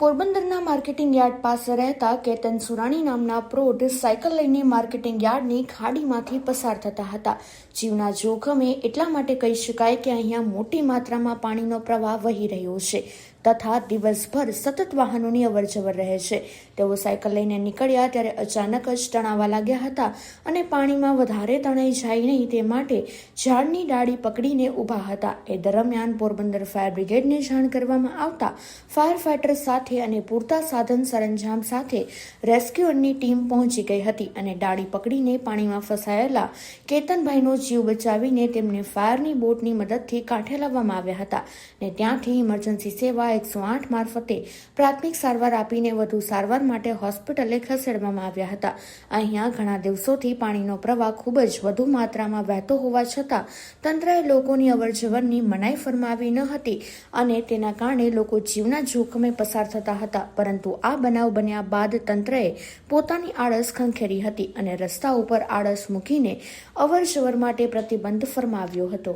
પોરબંદરના marketing yard પાસે રહેતા કેતન સુરાણી નામના પ્રૌઢ સાયકલ લઈને માર્કેટિંગ યાર્ડની ખાડીમાંથી પસાર થતા હતા. જીવના જોખમે એટલા માટે કહી શકાય કે અહીંયા મોટી માત્રામાં પાણીનો પ્રવાહ વહી રહ્યો છે તથા દિવસભર સતત વાહનોની અવરજવર રહે છે. તેઓ સાયકલ લઈને નીકળ્યા ત્યારે અચાનક જ તણાવા લાગ્યા હતા અને પાણીમાં વધારે તણાઈ જાય નહીં તે માટે ઝાડની ડાળી પકડીને ઊભા હતા. એ દરમિયાન પોરબંદર ફાયર બ્રિગેડને જાણ કરવામાં આવતા ફાયર ફાઇટર સાથે અને પૂરતા સાધન સરંજામ સાથે રેસ્ક્યુઅરની ટીમ પહોંચી ગઈ હતી અને ડાળી પકડીને પાણીમાં ફસાયેલા કેતનભાઈનો જીવ બચાવીને તેમને ફાયરની બોટની મદદથી કાંઠે લાવવામાં આવ્યા હતા ને ત્યાંથી ઇમરજન્સી સેવા એકસો આઠ મારફતે પ્રાથમિક સારવાર આપીને વધુ સારવાર માટે હોસ્પિટલે ખસેડવામાં આવ્યા હતા. અહીંયા ઘણા દિવસોથી પાણીનો પ્રવાહ ખૂબ જ વધુ માત્રામાં વહેતો હોવા છતાં તંત્રએ લોકોની અવરજવરની મનાઈ ફરમાવી ન હતી અને તેના કારણે લોકો જીવના જોખમે પસાર થતા હતા, પરંતુ આ બનાવ બન્યા બાદ તંત્રએ પોતાની આળસ ખંખેરી હતી અને રસ્તા ઉપર આળસ મૂકીને અવરજવર માટે પ્રતિબંધ ફરમાવ્યો હતો.